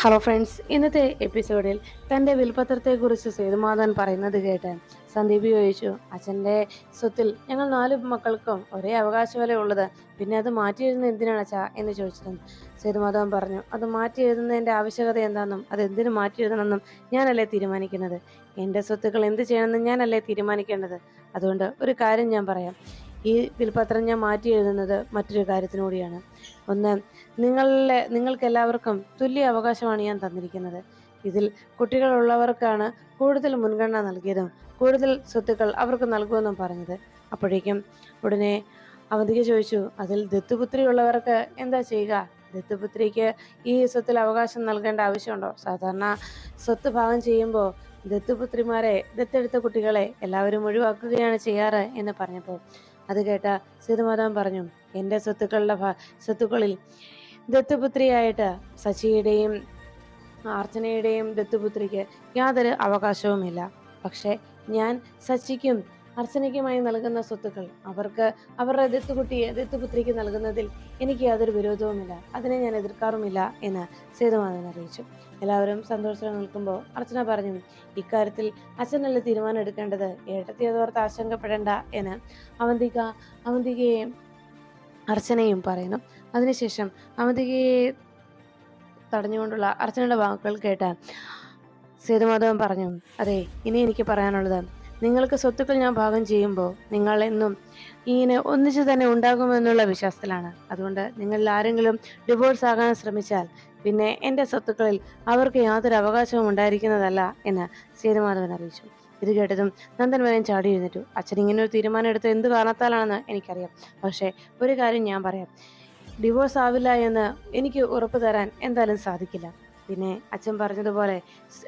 Hello friends ഇന്നത്തെ എപ്പിസോഡിൽ തന്റെ വിൽപത്രത്തെക്കുറിച്ച് സേതുമാധവൻ പറയുന്നത് കേട്ട് സന്ദീപ് ചോദിച്ചു അച്ഛന്റെ സ്വത്തിൽ ഞങ്ങൾ നാല് മക്കൾക്കും ഒരേ അവകാശമല്ലേ ഉള്ളത്? പിന്നെ അത് മാറ്റി എഴുതുന്നത് എന്തിനാണ് അച്ഛാ? എന്ന് ചോദിച്ചതും സേതുമാധവൻ പറഞ്ഞു അത് മാറ്റി എഴുതുന്നതിന്റെ ആവശ്യകത എന്താണെന്നും അത് എന്തിനു മാറ്റി എഴുതണമെന്നും ഞാനല്ലേ തീരുമാനിക്കുന്നത്? എന്റെ സ്വത്തുക്കൾ എന്ത് ചെയ്യണമെന്നും ഞാനല്ലേ തീരുമാനിക്കേണ്ടത്? അതുകൊണ്ട് ഒരു കാര്യം ഞാൻ പറയാം. ഈ വിൽപത്രം ഞാൻ മാറ്റി എഴുതുന്നത് മറ്റൊരു കാര്യത്തിനു കൂടിയാണ്. ഒന്ന് നിങ്ങളിലെ നിങ്ങൾക്ക് എല്ലാവർക്കും തുല്യ അവകാശമാണ് ഞാൻ തന്നിരിക്കുന്നത്. ഇതിൽ കുട്ടികളുള്ളവർക്കാണ് കൂടുതൽ മുൻഗണന നൽകിയതും കൂടുതൽ സ്വത്തുക്കൾ അവർക്ക് നൽകുമെന്നും പറഞ്ഞത്. അപ്പോഴേക്കും ഉടനെ അവധിക ചോദിച്ചു അതിൽ ദത്തുപുത്രി ഉള്ളവർക്ക് എന്താ ചെയ്യുക? ദത്തുപുത്രിക്ക് ഈ സ്വത്തിൽ അവകാശം നൽകേണ്ട ആവശ്യമുണ്ടോ? സാധാരണ സ്വത്ത് ഭാഗം ചെയ്യുമ്പോൾ ദത്തുപുത്രിമാരെ ദത്തെടുത്ത കുട്ടികളെ എല്ലാവരും ഒഴിവാക്കുകയാണ് ചെയ്യാറ് എന്ന് പറഞ്ഞപ്പോൾ അത് കേട്ട സീതമാധവൻ പറഞ്ഞു എന്റെ സ്വത്തുക്കളുടെ സ്വത്തുക്കളിൽ ദത്തുപുത്രിയായിട്ട് സച്ചിയുടെയും അർച്ചനയുടെയും ദത്തുപുത്രിക്ക് യാതൊരു അവകാശവുമില്ല. പക്ഷേ ഞാൻ സച്ചിക്കും അർച്ചനയ്ക്കുമായി നൽകുന്ന സ്വത്തുക്കൾ അവർക്ക് അവരുടെ ദത്തുകുട്ടിയെ ദത്തുപുത്രിക്ക് നൽകുന്നതിൽ എനിക്ക് യാതൊരു വിരോധവുമില്ല. അതിനെ ഞാൻ എതിർക്കാറുമില്ല എന്ന് സേതുമാധവൻ അറിയിച്ചു. എല്ലാവരും സന്തോഷത്തോടെ നിൽക്കുമ്പോൾ അർച്ചന പറഞ്ഞു ഇക്കാര്യത്തിൽ അച്ഛനല്ല തീരുമാനം എടുക്കേണ്ടത്? ഏട്ടത്തി അതോർത്ത് ആശങ്കപ്പെടേണ്ട എന്ന് അവന്തിക അവന്തികയെയും അർച്ചനയും പറയുന്നു. അതിനുശേഷം അവന്തികയെ തടഞ്ഞുകൊണ്ടുള്ള അർച്ചനയുടെ വാക്കുകൾ കേട്ട് സേതുമാധവൻ പറഞ്ഞു അതെ ഇനി എനിക്ക് പറയാനുള്ളത് നിങ്ങൾക്ക് സ്വത്തുക്കൾ ഞാൻ ഭാഗം ചെയ്യുമ്പോൾ നിങ്ങൾ എന്നും ഇങ്ങനെ ഒന്നിച്ചു തന്നെ ഉണ്ടാകുമെന്നുള്ള വിശ്വാസത്തിലാണ്. അതുകൊണ്ട് നിങ്ങളിൽ ആരെങ്കിലും ഡിവോഴ്സ് ആകാൻ ശ്രമിച്ചാൽ പിന്നെ എന്റെ സ്വത്തുക്കളിൽ അവർക്ക് യാതൊരു അവകാശവും ഉണ്ടായിരിക്കുന്നതല്ല എന്ന് സേതുമാധവൻ അറിയിച്ചു. ഇത് കേട്ടതും നന്ദൻ വരൻ ചാടി എഴുന്നേറ്റു. അച്ഛൻ ഇങ്ങനെ ഒരു തീരുമാനം എടുത്ത് എന്ത് കാരണത്താലാണെന്ന് എനിക്കറിയാം. പക്ഷേ ഒരു കാര്യം ഞാൻ പറയാം. ഡിവോഴ്സ് ആവില്ല എന്ന് എനിക്ക് ഉറപ്പ് തരാൻ എന്തായാലും സാധിക്കില്ല. പിന്നെ അച്ഛൻ പറഞ്ഞതുപോലെ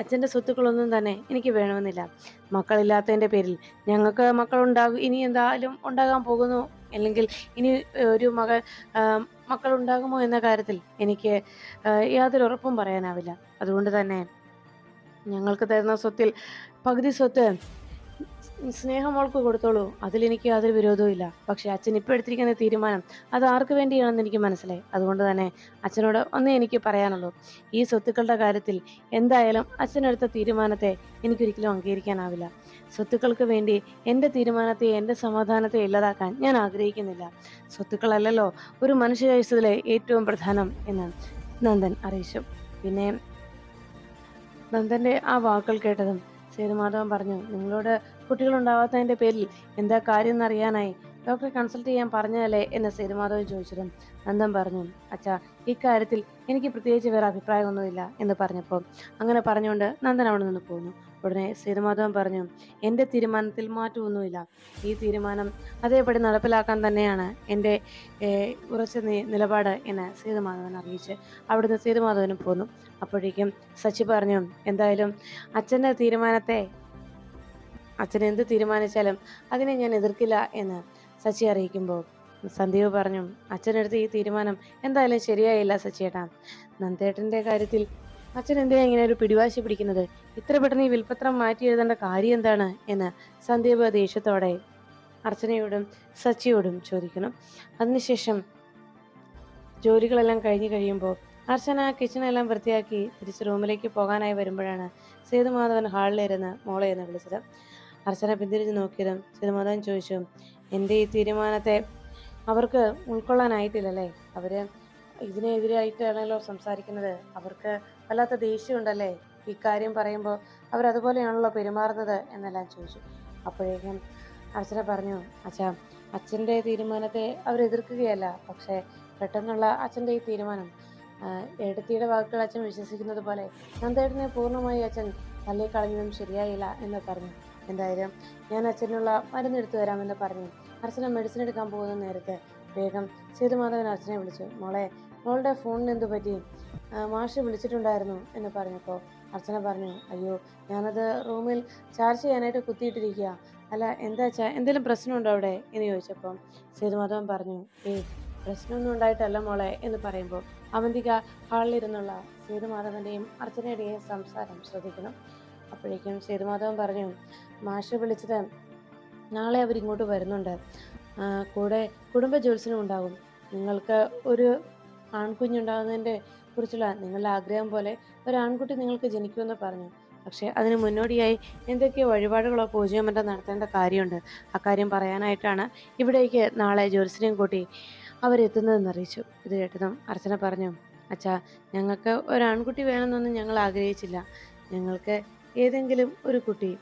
അച്ഛന്റെ സ്വത്തുക്കളൊന്നും തന്നെ എനിക്ക് വേണമെന്നില്ല. മക്കളില്ലാത്തതിന്റെ പേരിൽ ഞങ്ങൾക്ക് മക്കളുണ്ടാകും ഇനി എന്തായാലും ഉണ്ടാകാൻ പോകുന്നു. അല്ലെങ്കിൽ ഇനി ഒരു മകൾ മക്കളുണ്ടാകുമോ എന്ന കാര്യത്തിൽ എനിക്ക് യാതൊരു ഉറപ്പും പറയാനാവില്ല. അതുകൊണ്ട് തന്നെ ഞങ്ങൾക്ക് തരുന്ന സ്വത്തിൽ പകുതി സ്വത്ത് സ്നേഹമോൾക്ക് കൊടുത്തോളൂ. അതിലെനിക്ക് യാതൊരു വിരോധവും ഇല്ല. പക്ഷേ അച്ഛൻ ഇപ്പോൾ എടുത്തിരിക്കുന്ന തീരുമാനം അത് ആർക്ക് വേണ്ടിയാണെന്ന് എനിക്ക് മനസ്സിലായി. അതുകൊണ്ട് തന്നെ അച്ഛനോട് ഒന്നേ എനിക്ക് പറയാനുള്ളൂ. ഈ സ്വത്തുക്കളുടെ കാര്യത്തിൽ എന്തായാലും അച്ഛനെടുത്ത തീരുമാനത്തെ എനിക്കൊരിക്കലും അംഗീകരിക്കാനാവില്ല. സ്വത്തുക്കൾക്ക് വേണ്ടി എന്റെ തീരുമാനത്തെ എന്റെ സമാധാനത്തെ ഇല്ലാതാക്കാൻ ഞാൻ ആഗ്രഹിക്കുന്നില്ല. സ്വത്തുക്കളല്ലല്ലോ ഒരു മനുഷ്യായുസത്തിലെ ഏറ്റവും പ്രധാനം എന്ന് നന്ദൻ അറിയിച്ചു. പിന്നെ നന്ദന്റെ ആ വാക്കുകൾ കേട്ടതും സേതുമാധവൻ പറഞ്ഞു നിങ്ങളോട് കുട്ടികളുണ്ടാവാത്തതിന്റെ പേരിൽ എന്താ കാര്യം എന്നറിയാനായി ഡോക്ടറെ കൺസൾട്ട് ചെയ്യാൻ പറഞ്ഞതല്ലേ? എന്ന് സേതുമാധവൻ ചോദിച്ചതും നന്ദൻ പറഞ്ഞു അച്ഛാ ഇക്കാര്യത്തിൽ എനിക്ക് പ്രത്യേകിച്ച് വേറെ അഭിപ്രായമൊന്നുമില്ല എന്ന് പറഞ്ഞപ്പോൾ അങ്ങനെ പറഞ്ഞുകൊണ്ട് നന്ദൻ അവിടെ നിന്ന് പോന്നു. ഉടനെ സേതുമാധവൻ പറഞ്ഞു എന്റെ തീരുമാനത്തിൽ മാറ്റമൊന്നുമില്ല. ഈ തീരുമാനം അതേപടി നടപ്പിലാക്കാൻ തന്നെയാണ് എന്റെ ഉറച്ച നിലപാട് എന്ന് സീതമാധവൻ അറിയിച്ച് അവിടുന്ന് സീതമാധവനും പോന്നു. അപ്പോഴേക്കും സച്ചി പറഞ്ഞു എന്തായാലും അച്ഛന്റെ തീരുമാനത്തെ അച്ഛൻ എന്ത് തീരുമാനിച്ചാലും അതിനെ ഞാൻ എതിർക്കില്ല എന്ന് സച്ചി അറിയിക്കുമ്പോൾ സന്ദീപ് പറഞ്ഞു അച്ഛനെടുത്ത് ഈ തീരുമാനം എന്തായാലും ശരിയായില്ല സച്ചിയേട്ടാ. നന്ദേട്ടന്റെ കാര്യത്തിൽ അച്ഛൻ എന്തിനാ ഇങ്ങനെ ഒരു പിടിവാശി പിടിക്കുന്നത്? ഇത്ര പെട്ടെന്ന് ഈ വിൽപ്പത്രം മാറ്റി എഴുതേണ്ട കാര്യം എന്താണ് എന്ന് സന്ദീപ് ദേഷ്യത്തോടെ അർച്ചനയോടും സച്ചിയോടും ചോദിക്കണം. അതിനുശേഷം ജോലികളെല്ലാം കഴിഞ്ഞു കഴിയുമ്പോൾ അർച്ചന കിച്ചണെല്ലാം വൃത്തിയാക്കി തിരിച്ച് റൂമിലേക്ക് പോകാനായി വരുമ്പോഴാണ് സേതുമാധവൻ ഹാളിലിരുന്ന് മോളെ എന്ന് വിളിച്ചത്. അർച്ചന പിന്തിരിഞ്ഞ് നോക്കിയതും സേതുമാധവൻ ചോദിച്ചു എന്റെ ഈ തീരുമാനത്തെ അവർക്ക് ഉൾക്കൊള്ളാനായിട്ടില്ലല്ലേ? അവർ ഇതിനെതിരായിട്ടാണല്ലോ സംസാരിക്കുന്നത്. അവർക്ക് വല്ലാത്ത ദേഷ്യമുണ്ടല്ലേ? ഇക്കാര്യം പറയുമ്പോൾ അതുപോലെയാണല്ലോ പെരുമാറുന്നത് എന്നെല്ലാം ചോദിച്ചു. അപ്പോഴേക്കും അർച്ചന പറഞ്ഞു അച്ഛാ അച്ഛന്റെ തീരുമാനത്തെ അവർ എതിർക്കുകയല്ല പക്ഷേ പെട്ടെന്നുള്ള അച്ഛന്റെ ഈ തീരുമാനം എടത്തിയുടെ വാക്കുകൾ അച്ഛൻ വിശ്വസിക്കുന്നത് പോലെ നന്ദേട്ടനെ പൂർണമായി അച്ഛൻ തള്ളിക്കളഞ്ഞതും ശരിയായില്ല എന്ന് പറഞ്ഞു. എന്തായാലും ഞാൻ അച്ഛനുള്ള മരുന്ന് എടുത്തു തരാമെന്ന് പറഞ്ഞു. അർച്ചന മെഡിസിൻ എടുക്കാൻ പോകുന്ന നേരത്തെ വേഗം സേതുമാധവൻ അർച്ചനയെ വിളിച്ചു. മോളെ മോളുടെ ഫോണിന് എന്തു പറ്റി? മാഷ് വിളിച്ചിട്ടുണ്ടായിരുന്നു എന്ന് പറഞ്ഞപ്പോൾ അർച്ചന പറഞ്ഞു അയ്യോ ഞാനത് റൂമിൽ ചാർജ് ചെയ്യാനായിട്ട് കുത്തിയിട്ടിരിക്കുക അല്ല എന്താ വെച്ചാൽ എന്തെങ്കിലും പ്രശ്നമുണ്ടോ അവിടെ? എന്ന് ചോദിച്ചപ്പോൾ സേതുമാധവൻ പറഞ്ഞു ഏയ് പ്രശ്നമൊന്നും ഉണ്ടായിട്ടല്ല മോളെ എന്ന് പറയുമ്പോൾ അവന്തിക ഹാളിലിരുന്നുള്ള സേതുമാധവന്റെയും അർച്ചനയുടെയും സംസാരം ശ്രദ്ധിക്കണം. അപ്പോഴേക്കും സേതുമാധവൻ പറഞ്ഞു മാഷ് വിളിച്ചത് നാളെ അവരിങ്ങോട്ട് വരുന്നുണ്ട്. കൂടെ കുടുംബ ജോത്സ്യനും ഉണ്ടാകും. നിങ്ങൾക്ക് ഒരു ആൺകുഞ്ഞുണ്ടാകുന്നതിന്റെ കുറിച്ചുള്ള നിങ്ങളുടെ ആഗ്രഹം പോലെ ഒരു ആൺകുട്ടി നിങ്ങൾക്ക് ജനിക്കുമെന്ന് പറഞ്ഞു. പക്ഷേ അതിന് മുന്നോടിയായി എന്തൊക്കെയോ വഴിപാടുകളോ പൂജയോ മറ്റോ നടത്തേണ്ട കാര്യമുണ്ട്. അക്കാര്യം പറയാനായിട്ടാണ് ഇവിടേക്ക് നാളെ ജ്യോത്സ്യനെയും കൂട്ടി അവരെത്തുന്നതെന്ന് അറിയിച്ചു. ഇത് കേട്ടതും അർച്ചന പറഞ്ഞു അച്ഛാ ഞങ്ങൾക്ക് ഒരാൺകുട്ടി വേണമെന്നൊന്നും ഞങ്ങൾ ആഗ്രഹിച്ചില്ല. ഞങ്ങൾക്ക് ഏതെങ്കിലും ഒരു കുട്ടി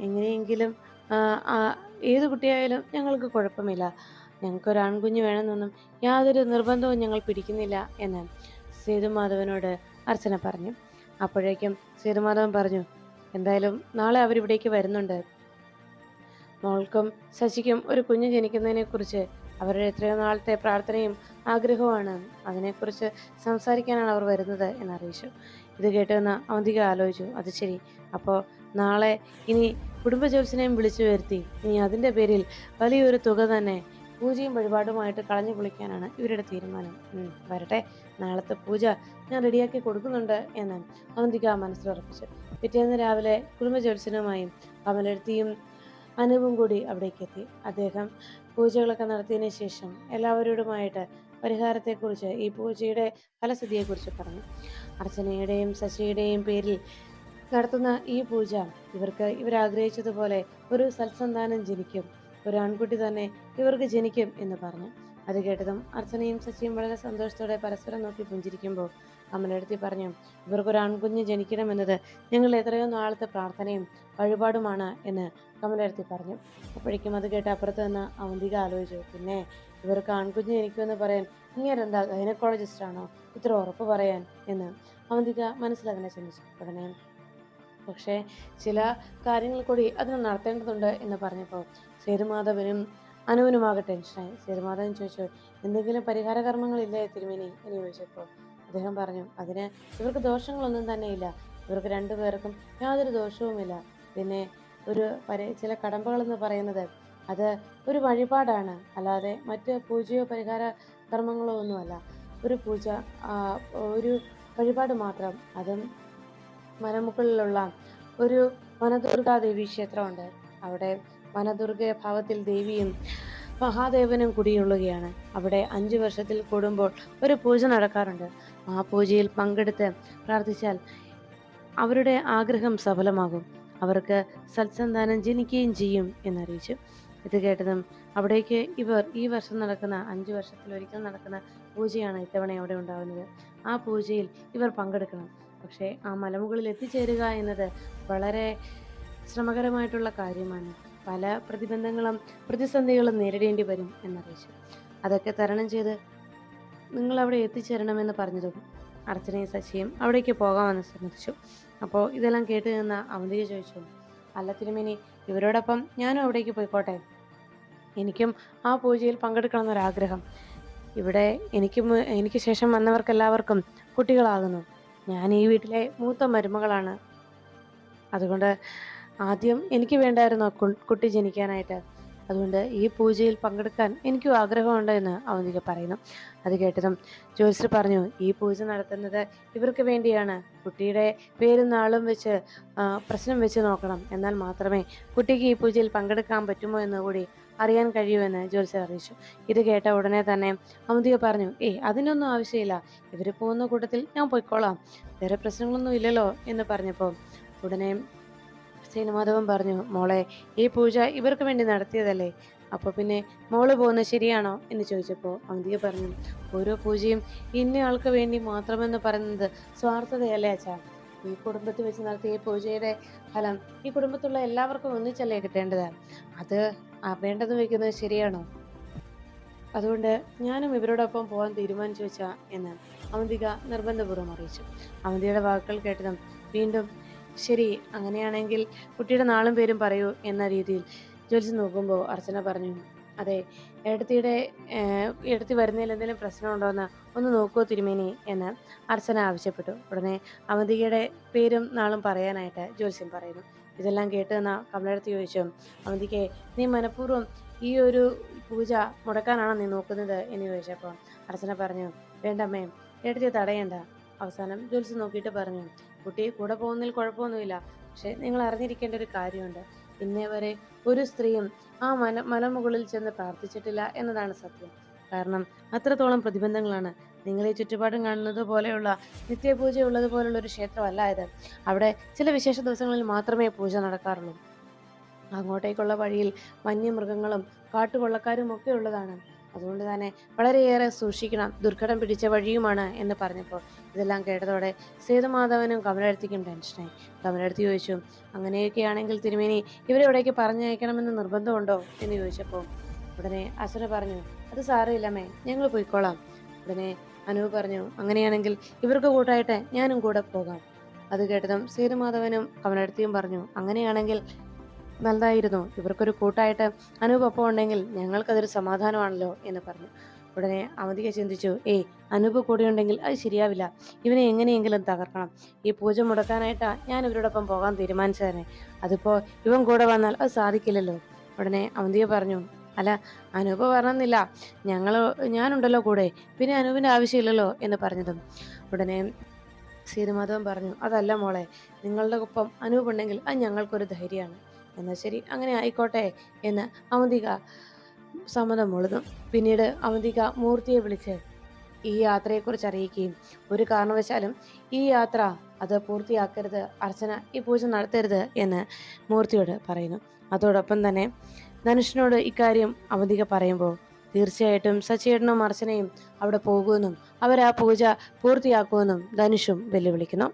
എങ്ങനെയെങ്കിലും ഏത് കുട്ടിയായാലും ഞങ്ങൾക്ക് കുഴപ്പമില്ല. ഞങ്ങൾക്ക് ഒരു ആൺകുഞ്ഞ് വേണമെന്നൊന്നും യാതൊരു നിർബന്ധവും ഞങ്ങൾ പിടിക്കുന്നില്ല എന്ന് സേതുമാധവനോട് അർച്ചന പറഞ്ഞു. അപ്പോഴേക്കും സേതുമാധവൻ പറഞ്ഞു എന്തായാലും നാളെ അവരിവിടേക്ക് വരുന്നുണ്ട്. മോൾക്കും ശശിക്കും ഒരു കുഞ്ഞ് ജനിക്കുന്നതിനെക്കുറിച്ച് അവരുടെ എത്രയോ നാളത്തെ പ്രാർത്ഥനയും ആഗ്രഹവുമാണ്. അതിനെക്കുറിച്ച് സംസാരിക്കാനാണ് അവർ വരുന്നത് എന്നറിയിച്ചു. ഇത് കേട്ടുവെന്ന് അവന്തിക ആലോചിച്ചു. അത് ശരി. അപ്പോൾ നാളെ ഇനി കുടുംബ വിളിച്ചു വരുത്തി. ഇനി അതിന്റെ പേരിൽ വലിയൊരു തുക തന്നെ പൂജയും വഴിപാടുമായിട്ട് കളഞ്ഞു പൊളിക്കാനാണ് ഇവരുടെ തീരുമാനം. വരട്ടെ. നാളത്തെ പൂജ ഞാൻ റെഡിയാക്കി കൊടുക്കുന്നുണ്ട് എന്ന് അവന്തിക മനസ്സിലുറപ്പിച്ചു പിറ്റേന്ന് രാവിലെ കുടുംബ ജോത്സ്യനുമായും കമലെടുത്തിയും അനൂപും കൂടി അവിടേക്ക് എത്തി അദ്ദേഹം പൂജകളൊക്കെ നടത്തിയതിന് ശേഷം എല്ലാവരോടുമായിട്ട് പരിഹാരത്തെക്കുറിച്ച് ഈ പൂജയുടെ ഫലസ്ഥിതിയെക്കുറിച്ച് പറഞ്ഞു. അർച്ചനയുടെയും ശശിയുടെയും പേരിൽ നടത്തുന്ന ഈ പൂജ ഇവർക്ക് ഇവരാഗ്രഹിച്ചതുപോലെ ഒരു സത്സന്താനം ജനിക്കും. ഒരു ആൺകുട്ടി തന്നെ ഇവർക്ക് ജനിക്കും എന്ന് പറഞ്ഞു. അത് കേട്ടതും അർച്ചനയും ശശിയും വളരെ സന്തോഷത്തോടെ പരസ്പരം നോക്കി പുഞ്ചിരിക്കുമ്പോൾ കമലെടുത്തി പറഞ്ഞു ഇവർക്ക് ഒരു ആൺകുഞ്ഞ് ജനിക്കണമെന്നത് ഞങ്ങൾ എത്രയോ നാളത്തെ പ്രാർത്ഥനയും വഴിപാടുമാണ് എന്ന് കമലെടുത്തി പറഞ്ഞു. അപ്പോഴേക്കും അത് കേട്ട് അപ്പുറത്ത് നിന്ന് അവന്തിക ആലോചിച്ചു പിന്നെ ഇവർക്ക് ആൺകുഞ്ഞ് ജനിക്കുമെന്ന് പറയാൻ ഇങ്ങനെന്താ ഗൈനക്കോളജിസ്റ്റ് ആണോ ഇത്ര ഉറപ്പ് പറയാൻ? എന്ന് അവന്തിക മനസ്സിലങ്ങനെ ചിന്തിച്ചു. ഉടനെ പക്ഷേ ചില കാര്യങ്ങൾ കൂടി അതിന് നടത്തേണ്ടതുണ്ട് എന്ന് പറഞ്ഞപ്പോൾ സേതുമാധവനും അനുവിനുമാകെ ടെൻഷനായി സേതുമാധവൻ ചോദിച്ചു എന്തെങ്കിലും പരിഹാര കർമ്മങ്ങളില്ലേ തിരുമേനി? എന്ന് ചോദിച്ചപ്പോൾ അദ്ദേഹം പറഞ്ഞു അതിന് ഇവർക്ക് ദോഷങ്ങളൊന്നും തന്നെ ഇല്ല. ഇവർക്ക് രണ്ടുപേർക്കും യാതൊരു ദോഷവുമില്ല പിന്നെ ഒരു പരി ചില കടമ്പകളെന്ന് പറയുന്നത് അത് ഒരു വഴിപാടാണ്. അല്ലാതെ മറ്റ് പൂജയോ പരിഹാര കർമ്മങ്ങളോ ഒന്നുമല്ല. ഒരു പൂജ ഒരു വഴിപാട് മാത്രം. അതും മലമുകളിലുള്ള ഒരു വനദുർഗാ ദേവി ക്ഷേത്രമുണ്ട്. അവിടെ വനദുർഗ ഭാവത്തിൽ ദേവിയും മഹാദേവനും കുടിയുള്ളുകയാണ് അവിടെ അഞ്ചു വർഷത്തിൽ കൂടുമ്പോൾ ഒരു പൂജ നടക്കാറുണ്ട്. ആ പൂജയിൽ പങ്കെടുത്ത് പ്രാർത്ഥിച്ചാൽ അവരുടെ ആഗ്രഹം സഫലമാകും. അവർക്ക് സത്സന്താനം ജനിക്കുകയും ചെയ്യും എന്നറിയിച്ചു. ഇത് കേട്ടതും അവിടേക്ക് ഇവർ ഈ വർഷം നടക്കുന്ന അഞ്ചു വർഷത്തിൽ ഒരിക്കൽ നടക്കുന്ന പൂജയാണ് ഇത്തവണ അവിടെ ഉണ്ടാകുന്നത് ആ പൂജയിൽ ഇവർ പങ്കെടുക്കണം. പക്ഷേ ആ മലമുകളിൽ എത്തിച്ചേരുക എന്നത് വളരെ ശ്രമകരമായിട്ടുള്ള കാര്യമാണ്. പല പ്രതിബന്ധങ്ങളും പ്രതിസന്ധികളും നേരിടേണ്ടി വരും എന്നറിയിച്ചു. അതൊക്കെ തരണം ചെയ്ത് നിങ്ങൾ അവിടെ എത്തിച്ചേരണമെന്ന് പറഞ്ഞതും അർച്ചനയും ശശിയും അവിടേക്ക് പോകാമെന്ന് സമ്മതിച്ചു. അപ്പോൾ ഇതെല്ലാം കേട്ട് നിന്ന അവന്തിക ചോദിച്ചു അല്ല തിരുമേനി ഇവരോടൊപ്പം ഞാനും അവിടേക്ക് പോയിക്കോട്ടെ? എനിക്കും ആ പൂജയിൽ പങ്കെടുക്കണം എന്നൊരാഗ്രഹം ഇവിടെ എനിക്ക് എനിക്ക് ശേഷം വന്നവർക്കെല്ലാവർക്കും കുട്ടികളാകുന്നു. ഞാൻ ഈ വീട്ടിലെ മൂത്ത മരുമകളാണ്. അതുകൊണ്ട് ആദ്യം എനിക്ക് വേണ്ടായിരുന്നു കുട്ടി ജനിക്കാനായിട്ട്. അതുകൊണ്ട് ഈ പൂജയിൽ പങ്കെടുക്കാൻ എനിക്കും ആഗ്രഹമുണ്ട് എന്ന് അവന്തിക പറയുന്നു. അത് കേട്ടതും ജ്യോത്സ്യർ പറഞ്ഞു ഈ പൂജ നടത്തുന്നത് ഇവർക്ക് വേണ്ടിയാണ്. കുട്ടിയുടെ പേരും നാളും വെച്ച് പ്രശ്നം വെച്ച് നോക്കണം. എന്നാൽ മാത്രമേ കുട്ടിക്ക് ഈ പൂജയിൽ പങ്കെടുക്കാൻ പറ്റുമോ എന്ന് കൂടി അറിയാൻ കഴിയുമെന്ന് ജ്യോത്സ്യർ അറിയിച്ചു. ഇത് കേട്ട ഉടനെ തന്നെ അവന്തിക പറഞ്ഞു ഏയ് അതിനൊന്നും ആവശ്യമില്ല. ഇവർ പോകുന്ന കൂട്ടത്തിൽ ഞാൻ പോയിക്കോളാം. വേറെ പ്രശ്നങ്ങളൊന്നും ഇല്ലല്ലോ എന്ന് പറഞ്ഞപ്പോൾ ഉടനെ ശ്രീനിമാധവൻ പറഞ്ഞു മോളെ ഈ പൂജ ഇവർക്ക് വേണ്ടി നടത്തിയതല്ലേ? അപ്പോൾ പിന്നെ മോൾ പോകുന്നത് ശരിയാണോ? എന്ന് ചോദിച്ചപ്പോൾ അവന്തിക പറഞ്ഞു ഓരോ പൂജയും ഇന്ന ആൾക്ക് വേണ്ടി മാത്രമെന്ന് പറയുന്നത് സ്വാർത്ഥതയല്ലേ അച്ഛാ? ഈ കുടുംബത്തിൽ വെച്ച് നടത്തിയ ഈ പൂജയുടെ ഫലം ഈ കുടുംബത്തുള്ള എല്ലാവർക്കും ഒന്നിച്ചല്ലേ കിട്ടേണ്ടത്? അത് ആ വേണ്ടത് വെക്കുന്നത് ശരിയാണോ? അതുകൊണ്ട് ഞാനും ഇവരോടൊപ്പം പോകാൻ തീരുമാനിച്ചു വെച്ചാ എന്ന് അവന്തിക നിർബന്ധപൂർവം അറിയിച്ചു. അവന്തിയുടെ വാക്കുകൾ കേട്ടതും വീണ്ടും ശരി അങ്ങനെയാണെങ്കിൽ കുട്ടിയുടെ നാളും പേരും പറയൂ എന്ന രീതിയിൽ ജോലിച്ച് നോക്കുമ്പോൾ അർച്ചന പറഞ്ഞു അതെ ഏടത്തിയുടെ ഏടത്തി വരുന്നതിൽ എന്തെങ്കിലും പ്രശ്നമുണ്ടോ എന്ന് ഒന്ന് നോക്കുമോ തിരുമേനി എന്ന് അർച്ചന ആവശ്യപ്പെട്ടു. ഉടനെ അവന്തികയുടെ പേരും നാളും പറയാനായിട്ട് ജ്യോത്സ്യം പറയുന്നു. ഇതെല്ലാം കേട്ട് നിന്ന കമലടുത്ത് ചോദിച്ചു അവന്തിക്ക് നീ മനഃപൂർവം ഈ ഒരു പൂജ മുടക്കാനാണോ നീ നോക്കുന്നത്? എന്ന് ചോദിച്ചപ്പോൾ അർച്ചന പറഞ്ഞു വേണ്ടമ്മേ ഏടത്തിയെ തടയേണ്ട. അവസാനം ജ്യോത്സ്യം നോക്കിയിട്ട് പറഞ്ഞു കുട്ടി കൂടെ പോകുന്നതിൽ കുഴപ്പമൊന്നുമില്ല. പക്ഷെ നിങ്ങൾ അറിഞ്ഞിരിക്കേണ്ട ഒരു കാര്യമുണ്ട്. ഇന്നേ വരെ ഒരു സ്ത്രീയും ആ മല മലമുകളിൽ ചെന്ന് പ്രാർത്ഥിച്ചിട്ടില്ല എന്നതാണ് സത്യം. കാരണം അത്രത്തോളം പ്രതിബന്ധങ്ങളാണ്. നിങ്ങളെ ചുറ്റുപാടും കാണുന്നത് പോലെയുള്ള നിത്യപൂജ ഉള്ളത് പോലുള്ള ഒരു ക്ഷേത്രമല്ല ഇത്. അവിടെ ചില വിശേഷ ദിവസങ്ങളിൽ മാത്രമേ പൂജ നടക്കാറുള്ളൂ. അങ്ങോട്ടേക്കുള്ള വഴിയിൽ വന്യമൃഗങ്ങളും കാട്ടുകൊള്ളക്കാരും ഒക്കെ ഉള്ളതാണ്. അതുകൊണ്ട് തന്നെ വളരെയേറെ സൂക്ഷിക്കണം. ദുർഘടം പിടിച്ച വഴിയുമാണ് എന്ന് പറഞ്ഞപ്പോൾ ഇതെല്ലാം കേട്ടതോടെ സേതുമാധവനും കമലെടുത്തിക്കും ടെൻഷനായി കമലെടുത്ത് ചോദിച്ചു അങ്ങനെയൊക്കെയാണെങ്കിൽ തിരുമേനി ഇവരെ ഇവിടേക്ക് പറഞ്ഞയക്കണമെന്ന് നിർബന്ധമുണ്ടോ? എന്ന് ചോദിച്ചപ്പോൾ ഉടനെ അസുര പറഞ്ഞു അത് സാരമില്ലമ്മേ ഞങ്ങൾ പോയിക്കോളാം. ഉടനെ അനു പറഞ്ഞു അങ്ങനെയാണെങ്കിൽ ഇവർക്ക് കൂട്ടായിട്ട് ഞാനും കൂടെ പോകാം. അത് കേട്ടതും സേതുമാധവനും കമലെടുത്തിയും പറഞ്ഞു അങ്ങനെയാണെങ്കിൽ നല്ലതായിരുന്നു. ഇവർക്കൊരു കൂട്ടായിട്ട് അനൂപ് ഒപ്പം ഉണ്ടെങ്കിൽ ഞങ്ങൾക്കതൊരു സമാധാനമാണല്ലോ എന്ന് പറഞ്ഞു. ഉടനെ അവധിക ചിന്തിച്ചു ഏയ് അനൂപ് കൂടെയുണ്ടെങ്കിൽ അത് ശരിയാവില്ല. ഇവനെ എങ്ങനെയെങ്കിലും തകർക്കണം. ഈ പൂജ മുടക്കാനായിട്ടാ ഞാൻ ഇവരോടൊപ്പം പോകാൻ തീരുമാനിച്ചതന്നെ. അതിപ്പോ ഇവൻ കൂടെ വന്നാൽ അത് സാധിക്കില്ലല്ലോ. ഉടനെ അവന്തിക പറഞ്ഞു അല്ല അനൂപ് പറഞ്ഞില്ല ഞങ്ങൾ ഞാനുണ്ടല്ലോ കൂടെ. പിന്നെ അനൂപിന്റെ ആവശ്യമില്ലല്ലോ എന്ന് പറഞ്ഞതും. ഉടനെ സീതമാധവൻ പറഞ്ഞു അതല്ല മോളെ നിങ്ങളുടെ ഒപ്പം അനൂപ് ഉണ്ടെങ്കിൽ അത് ഞങ്ങൾക്കൊരു ധൈര്യമാണ്. എന്നാൽ ശരി അങ്ങനെ ആയിക്കോട്ടെ എന്ന് അവന്തിക സമ്മതം മുഴുന്നു പിന്നീട് അവന്തിക മൂർത്തിയെ വിളിച്ച് ഈ യാത്രയെക്കുറിച്ച് അറിയിക്കുകയും ഒരു കാരണവശാലും ഈ യാത്ര അത് പൂർത്തിയാക്കരുത് അർച്ചന ഈ പൂജ നടത്തരുത് എന്ന് മൂർത്തിയോട് പറയുന്നു. അതോടൊപ്പം തന്നെ ധനുഷിനോട് ഇക്കാര്യം അവന്തിക പറയുമ്പോൾ തീർച്ചയായിട്ടും സച്ചേട്ടനും അർച്ചനയും അവിടെ പോകുമെന്നും അവർ ആ പൂജ പൂർത്തിയാക്കുമെന്നും ധനുഷും വെല്ലുവിളിക്കുന്നു.